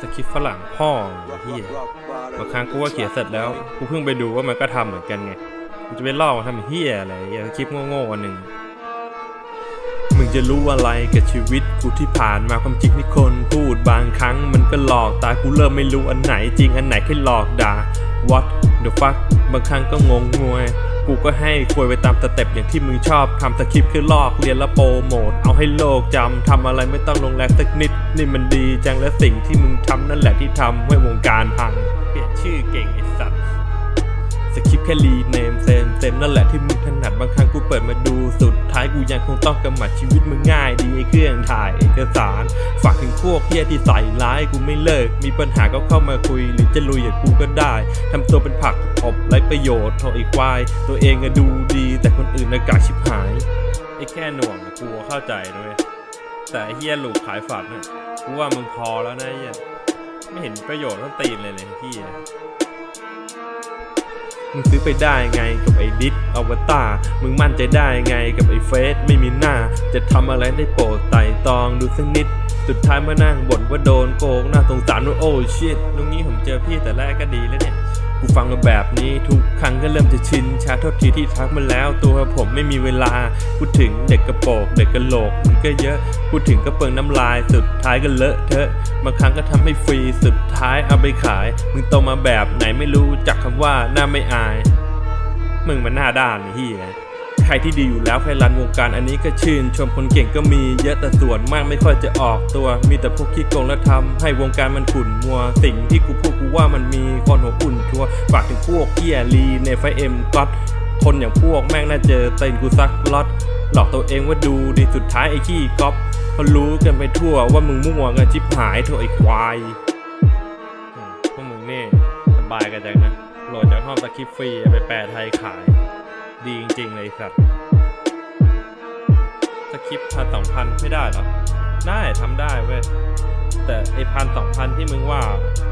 สคริปต์ฝรั่งพ่อที่บางครั้งกูก็เขียนเสร็จแล้ว กูเพิ่งไปดูว่ามันก็ทำเหมือนกันไงกูจะไปเล่าทำเฮียอะไรไอ้สคริปต์โง่ๆอันหนึ่งมึงจะรู้อะไรกับชีวิตกูที่ผ่านมาความจริงที่คนพูดบางครั้งมันก็หลอกตากูเริ่มไม่รู้อันไหนจริงอันไหนแค่หลอกด่า what the fuck บางครั้งก็งงงวย กูก็ให้ควยไปตามสเต็ปอย่างที่มึงชอบทำสคริปต์คือลอกเรียนและโปรโมทเอาให้โลกจำทำอะไรไม่ต้องลงแรงสักนิด นี่มันดีจังและสิ่งที่มึงทำนั่นแหละที่ทำให้วงการพัง เปลี่ยนชื่อเก่งไอ้สัตว์สคริปต์แค่รีเนมเซมเซมนั่นแหละที่มึงถนัดบางครั้งกูเปิดมาดูสุด กูยังคงต้องกำหมัดชีวิตมึงง่ายดีไอ้เครื่องถ่ายเอกสาร ฝากถึงพวกเฮียที่ใส่ร้ายกูไม่เลิก มีปัญหาก็เข้ามาคุย หรือจะลุยกับกูก็ได้ทำตัวเป็นผักอบไรประโยชน์โทไอ้ควาย ตัวเองอะดูดี แต่คนอื่นอากาศชิบหายไอ้แค่หน่วงอะกูเข้าใจนะเว้ยแต่เฮียหลูกขายฝันน่ะกูว่ามึงพอแล้วนะเฮียไม่เห็นประโยชน์ต้นตีนเลยเลยพี่ มึงซื้อไปได้ไงกับไอ้ดิสอวตารมึงมั่นใจได้ไงกับไอ้เฟสไม่มีหน้า จะทำอะไรได้โปรดไต่ตองดูสักนิด สุดท้ายมานั่งบ่นว่าโดนโกงน่าสงสารว่าโอ้ชิตลุงนี้ผมเจอพี่แต่แรกก็ดีแล้วเนี่ย กูฟังมาแบบนี้ทุกครั้งก็เริ่มจะชินชาเทษทีที่ทักมาแล้ว ตัวผมไม่มีเวลาพูดถึงเด็กกระโปรงเด็กกระโหลกมันก็เยอะพูดถึงก็เปิงน้ำลายสุดท้ายก็เลอะเทอะบางครั้งก็ทำให้ฟรีสุดท้ายเอาไปขาย มึงโตมาแบบไหนไม่รู้จักคำว่าหน้าไม่อาย มึงมันหน้าด้านเฮีย ใครที่ดีอยู่แล้วใครรันวงการอันนี้ก็ชื่น ชมคนเก่งก็มีเยอะแต่ส่วนมากไม่ค่อยจะออกตัว มีแต่พวกขี้โกงและทำให้วงการมันขุ่นมัว สิ่งที่กูพูดกูว่ามันมีคนหัวอุ่นชัวร์ฝากถึงพวกเกียรีในไฟเอ็มก็อตคนอย่างพวกแม่งน่าเจอเต็นกูซักล็อตหลอกตัวเองว่าดูดีสุดท้ายไอ้ขี้ก๊อปเขารู้กันไปทั่วว่ามึงมั่วกันชิบหายเถอะไอ้ควายพวกมึงนี่สบายกันจังนะโหลดจากห้องสคริปต์ฟรีไปแปลไทยขาย ดีจริงๆเลยสัตว์สคริปต์พันสองพันไม่ได้หรอ ได้ทำได้เว้ย แต่ไอพันสองพันที่มึงว่า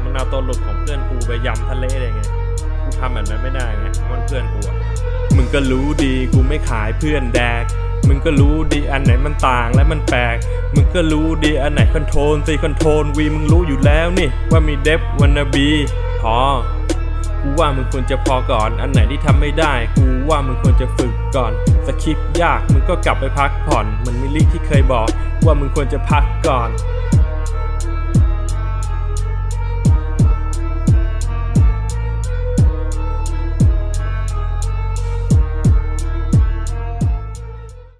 มันเอาตัวหลุดของเพื่อนกูไปยำทะเลได้ไง กูทำแบบนั้นไม่ได้ไงมันเพื่อนกูอะมึงก็รู้ดีกูไม่ขายเพื่อนแดก มึงก็รู้ดีอันไหนมันต่างและมันแปลก มึงก็รู้ดีอันไหนคอนโทรลซีคอนโทรลวีมึงรู้อยู่แล้วนี่ว่ามีเดฟวันนาบีพอ กูว่ามึงควรจะพอก่อน อันไหนที่ทำไม่ได้ กูว่ามึงควรจะฝึกก่อน สคริปต์ยากมึงก็กลับไปพักผ่อน มันมิลิที่เคยบอก ว่ามึงควรจะพักก่อน